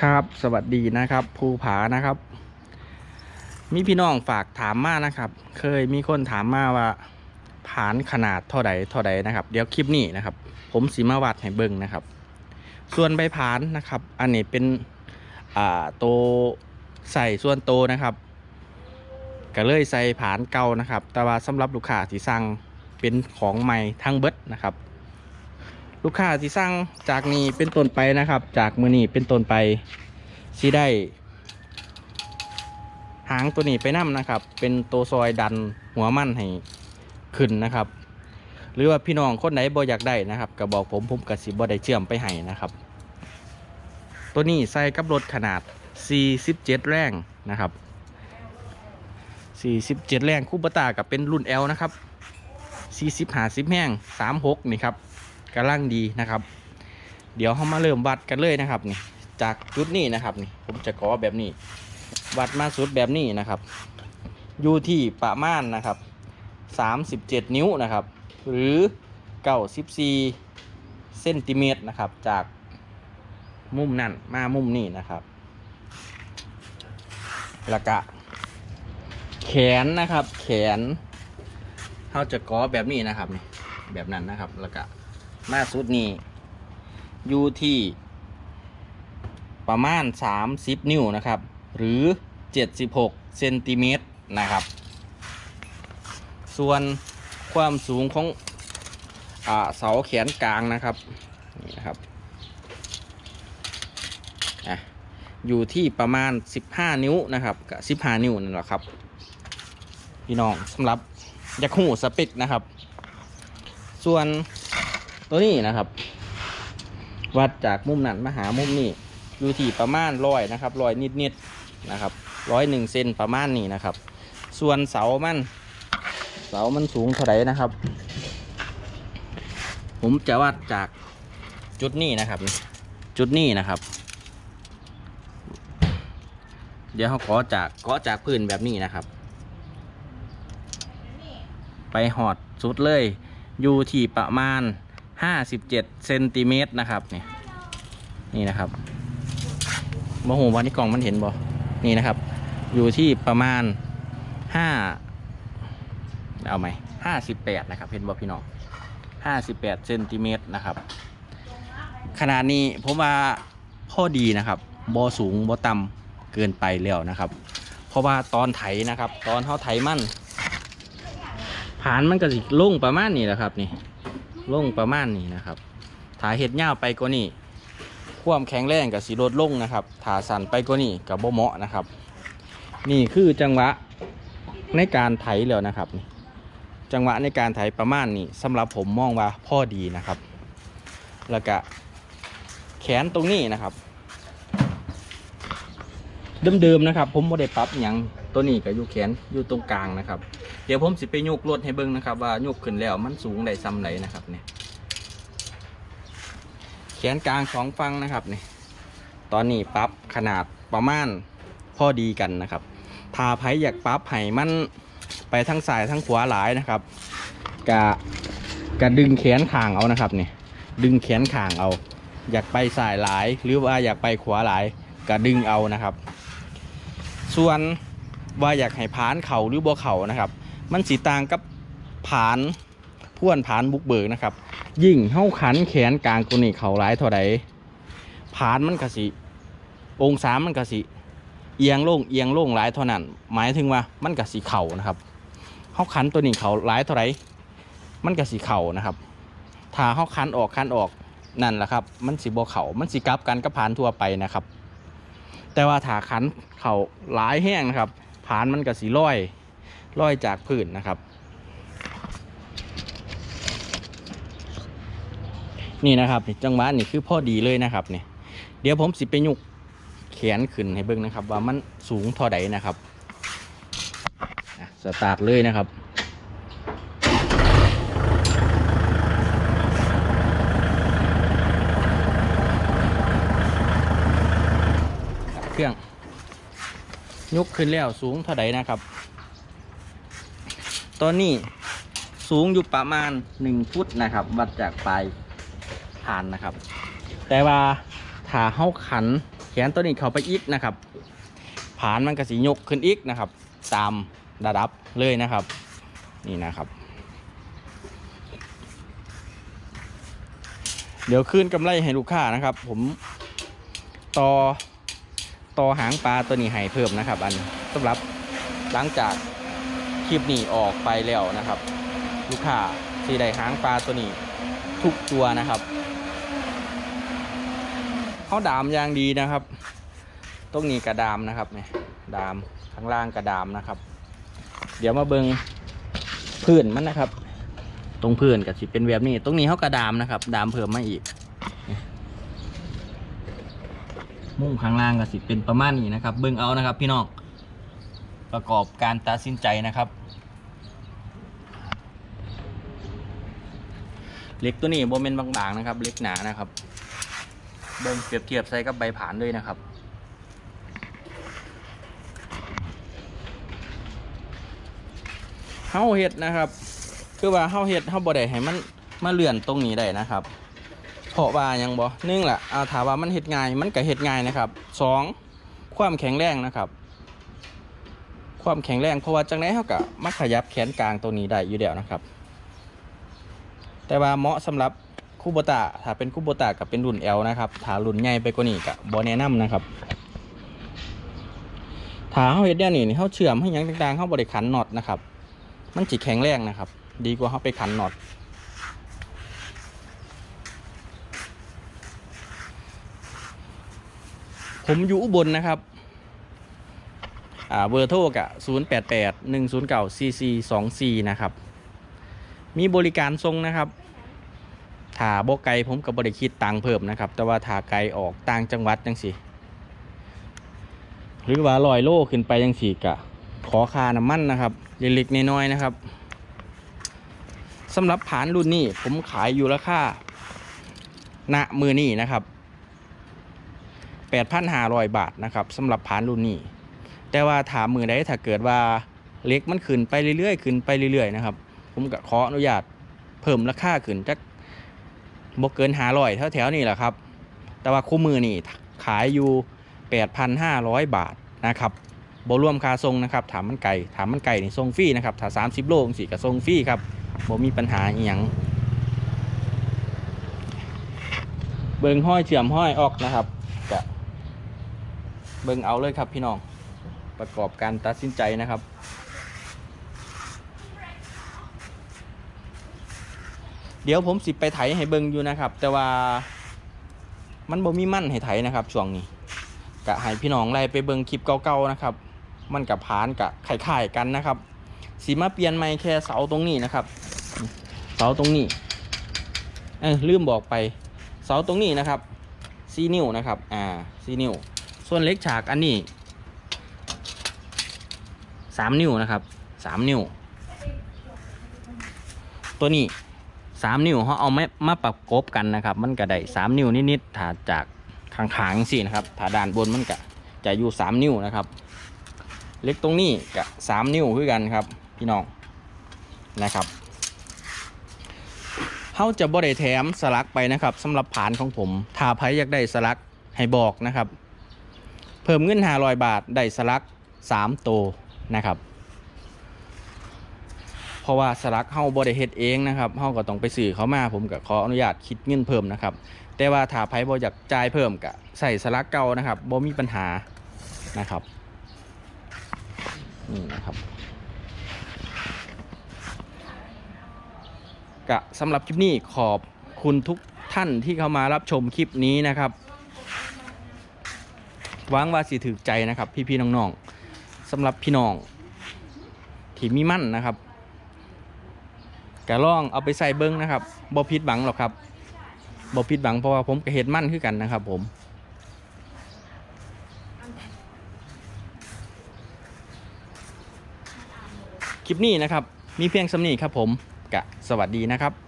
ครับ สวัสดีนะครับภูผานะครับ มีพี่น้องฝากถามมานะครับ เคยมีคนถามมาว่าผานขนาดเท่าใดเท่าใดนะครับ เดี๋ยวคลิปนี้นะครับ ผมสีมาวัดให้เบิ่งนะครับ ส่วนใบผานนะครับ อันนี้เป็นอ่าโตวใส่ส่วนโตวนะครับก็เลยใส่ผานเก่านะครับ แต่ว่าสำหรับลูกค้าที่สั่งเป็นของใหม่ทั้งเบิดนะครับ ลูกค้าที่สั่งจากนี้เป็นต้นไปนะครับ จากมือนี้เป็นต้นไปสิได้ หางตัวนี้ไปนํนะครับ เป็นตัวซอยดันหัวมั่นให้ขึ้นนะครับ หรือว่าพี่น้องคนไหนบ่อยากได้นะครับก็บอกผมผมกับสิบ่ได้เชื่อมไปให้นะครับ ตัวนี้ใส่กับรถขนาด 47 แรงนะครับ 47 แรงคูปตากับเป็นรุ่น L นะครับ40 50แห้ง36 นี่ครับ กำลังดีนะครับ เดี๋ยวเรามาเริ่มวัดกันเลยนะครับนี่จากจุดนี้นะครับนี่ผมจะขอแบบนี้ วัดมาสุดแบบนี้นะครับ อยู่ที่ประมาณนะครับ 37 นิ้วนะครับ หรือ 94เซนติเมตรนะครับ จากมุมนั่นมามุมนี้นะครับแล้วก็แขนนะครับ แขนเขาจะกอแบบนี้นะครับนี่แบบนั้นนะครับแล้วก็ มาสุดนี้อยู่ที่ ประมาณ 30 นิ้วนะครับ หรือ 76เซนติเมตรนะครับ ส่วนความสูงของอเสาแขนกลางนะครับนี่นะครับออยู่ที่ประมาณ 15 นิ้วนะครับกับ15 นิ้วนั่นแหละครับ พี่น้องสำหรับยักษ์หูสเปกนะครับ ส่วน ตัวนี้นะครับ วัดจากมุมนั้นมาหามุมนี้อยู่ที่ประมาณร้อยนะครับร้อยนิดๆนะครับร้อยหนึ่งเซนประมาณนี้นะครับ ส่วนเสามันเสามันสูงเท่าไหร่นะครับ ผมจะวัดจากจุดนี้นะครับ จุดนี้นะครับ เดี๋ยวเขาขอจากขอจากพื้นแบบนี้นะครับ ไปหอดสุดเลย อยู่ที่ประมาณ 57เซนติเมตรนะครับนี่นี่นะครับมโหวันนี้กล่องมันเห็นบ่นี่นะครับ อยู่ที่ประมาณ5เอาไหม58นะครับเห็นบ่พี่น้อง58เซนติเมตรนะครับขนาดนี้ผมว่าพอดีนะครับบ่สูงบ่ต่ำเกินไปแล้วนะครับ เพราะว่าตอนไถนะครับ ตอนเขาไถมันผานมันก็สิลุ่งประมาณนี้แหละครับนี่ ลงประมาณนี้นะครับถ้าเห็ดเน่าไปกว่านี้ความแข็งแรงกับสีลดลงนะครับถ้าสั่นไปกว่านี้กับบ่เหมาะนะครับ นี่คือจังหวะในการไถแล้วนะครับ จังหวะในการไถประมาณนี้สำหรับผมมองว่าพอดีนะครับ แล้วก็แขนตรงนี้นะครับ เดิมๆนะครับ ผมไม่ได้ปรับหยังตัวนี้กับอยู่แขนอยู่ตรงกลางนะครับ เดี๋ยวผมสิไปยกรถให้เบิ่งนะครับว่ายกขึ้นแล้วมันสูงได้ซ้ำไหนนะครับเนี่ยแขนกลางสองฟังนะครับเนี่ยตอนนี้ปรับขนาดประมาณพอดีกันนะครับถ้าไผอยากปรับให้มันไปทั้งซ้ายทั้งขวาหลายนะครับกะกะดึงแขนข้างเอานะครับเนี่ยดึงแขนข้างเอา อยากไปซ้ายหลาย หรือว่าอยากไปขวาหลายกะดึงเอานะครับ ส่วนว่าอยากให้ผานเข่าหรือบ่เข่านะครับ มันสีต่างกับผานพ่วนผานบุกเบิกนะครับ ยิ่งเฮ้าขันแขนกลางตัวนี้เขาร้ายเท่าใดผานมันกะสิองศามันกะสิเอียงลงเอียงลงหลายเท่านั้น หมายถึงว่ามันกะสิเข่านะครับเฮ้าขันตัวนี้เขาร้ายเท่าไรมันกะสิเข่านะครับถ้าเฮ้าขันออกขันออกนั่นแหละครับ มันสิบ่เข่ามันสิกลับกันกับผานทั่วไปนะครับ แต่ว่าถาขันเข่าหลายแห้งนะครับผานมันก็สีร้อยร้อยจากพื้นนะครับ นี่นะครับจังหวะนี่คือพ่อดีเลยนะครับเนี่ยเดี๋ยวผมสิไปยุกแขนขึ้นให้เบิ่งนะครับ ว่ามันสูงเท่าใดนะครับอะสตาร์ทเลยนะครับ เครื่อง ยกขึ้นแล้วสูงเท่าใดนะครับ ตอนนี้สูงอยู่ประมาณ1ฟุตนะครับ วัดจากปลายฐานนะครับ แต่ว่าถ้าเฮาขันแขนตัวนี้เข้าไปอีกนะครับผานมันก็สียกขึ้นอีกนะครับ ตามระดับเลยนะครับ นี่นะครับ เดี๋ยวคืนกำไรให้ลูกค้านะครับ ผมต่อ ต่อหางปลาตัวนี้ให้เพิ่มนะครับ อันสำหรับหลังจากคลิปนี้ออกไปแล้วนะครับ ลูกค้าสีได้หางปลาตัวนี้ทุกตัวนะครับเขาดามอย่างดีนะครับ ตรงนี้กระดามนะครับเนี่ยดามข้างล่างกระดามนะครับ เดี๋ยวมาเบิงพื้นมันนะครับ ตรงพื้นกับสิเป็นแบบนี้ ตรงนี้เขากระดามนะครับ ดามเพิ่มมาอีกนี่ มุ้งข้างล่างกับสิเป็นประมาณนี้นะครับ เบิงเอานะครับพี่น้องประกอบการตัดสินใจนะครับเหล็กตัวนี้โบเมนบางๆนะครับ เล็กหนานะครับ เบิงเปรียบเทียบใส่กับใบผานเลยนะครับเฮาเฮ็ดนะครับ คือว่าเฮาเฮ็ดเฮาบ่ได้ให้มันมาเลื่อนตรงนี้ได้นะครับ เพราะว่ายังบ่หนึ่งละเอาถามว่ามันเฮ็ดง่ายมันก็เฮ็ดง่ายนะครับสองความแข็งแรงนะครับ ความแข็งแรงเพราะว่าจังไดเฮาก็มาขยับแขนกลางตรงนี้ได้อยู่แล้วนะครับ แต่ว่าเหมาะสำหรับคูโบตะถ้าเป็นคูโบตะกับเป็นรุ่น L นะครับถ้ารุ่นใหญ่ไปกว่านี้ก็บ่แนะนำนะครับถ้าเฮาเฮ็ดแนวนี้นี่เฮาเชื่อมให้ยังต่างๆเฮาบ่ได้ขันน็อตนะครับ มันจิแข็งแรงนะครับ ดีกว่าเขาไปขันน็อต ผมอยู่อุบลนะครับอ่าเบอร์โทรกะ0 8 8 1 0 9 4 4 2 4 นะครับ มีบริการทรงนะครับถ้าบกไกลผมกับบริคิดตังเพิ่มนะครับ แต่ว่าถ้าไกลออกต่างจังหวัดจังสิหรือว่าลอยโลขึ้นไปจังสิกะ ขอคาน้ำมันนะครับเล็กๆน้อยๆนะครับสำหรับผานรุ่นนี้ผมขายอยู่ราคาณมือนี้นะครับ 8,500 บาทนะครับสำหรับผานรุ่นนี้ แต่ว่าถามมือใดถ้าเกิดว่าเล็กมันขึ้นไปเรื่อยๆ ขึ้นไปเรื่อยๆนะครับ ผมก็ขออนุญาตเพิ่มราคาขึ้นจักบ่เกิน500แถวๆนี่แหละครับ แต่ว่าคู่มือนี่ขายอยู่ 8,500 บาทนะครับบรวมค่าทรงนะครับ ถามมันไก่ถามมันไก่นี่ทรงฟรีนะครับถ้า 30 โลสี่ก็ทรงฟรีครับบ่มีปัญหาอีหยังเบิงห้อยเชื่อมห้อยออกนะครับ เบิงเอาเลยครับพี่น้องประกอบการตัดสินใจนะครับ เดี๋ยวผมสิไปไถให้เบิงอยู่นะครับ แต่ว่ามันบ่มีมั่นให้ไถนะครับช่วงนี้กะให้พี่น้องไล่ไปเบิ่งคลิปเก่าๆนะครับ มันกับผานกับไข่ๆกันนะครับสีมาเปลี่ยนใหม่แค่เสาตรงนี้นะครับ เสาตรงนี้เออลืมบอกไป เสาตรงนี้นะครับซีนิ้วนะครับ อ่าซีนิ้ว ส่วนเล็กฉากอันนี้สามนิ้วนะครับสามนิ้ว ตัวนี้สามนิ้วเขาเอาไม่มาประกบกันนะครับ มันก็ได้สามนิ้วนิดๆถ้าจากข้างๆสินะครับถ้าด้านบนมันก็จะอยู่สามนิ้วนะครับ เล็กตรงนี้ก็สามนิ้วคือกันครับ พี่น้องนะครับเขาจะบ่ได้แถมสลักไปนะครับสำหรับผานของผมถ้าใครอยากได้สลักให้บอกนะครับ เพิ่มเงิน500 บาทได้สลัก3ตัวนะครับ เพราะว่าสลักเฮาบ่ได้เฮ็ดเองนะครับเฮาก็ต้องไปซื้อเขามาผมก็ขออนุญาตคิดเงินเพิ่มนะครับ แต่ว่าถ้าไผบ่อยากจ่ายเพิ่มก็ใส่สลักเก่านะครับบ่มีปัญหานะครับนี่นะครับกะสำหรับคลิปนี้ขอบคุณทุกท่านที่เข้ามารับชมคลิปนี้นะครับ หวังว่าสิถือใจนะครับ พี่ๆน้องๆสำหรับพี่น้องที่มีมั่นนะครับกะล่องเอาไปใส่เบิ้งนะครับบ่ผิดหวังหรอกครับบ่ผิดหวังเพราะว่าผมก็เห็ดมั่นคือกันนะครับ ผมคลิปนี้นะครับ มีเพียงสำนีครับผมกะสวัสดีนะครับ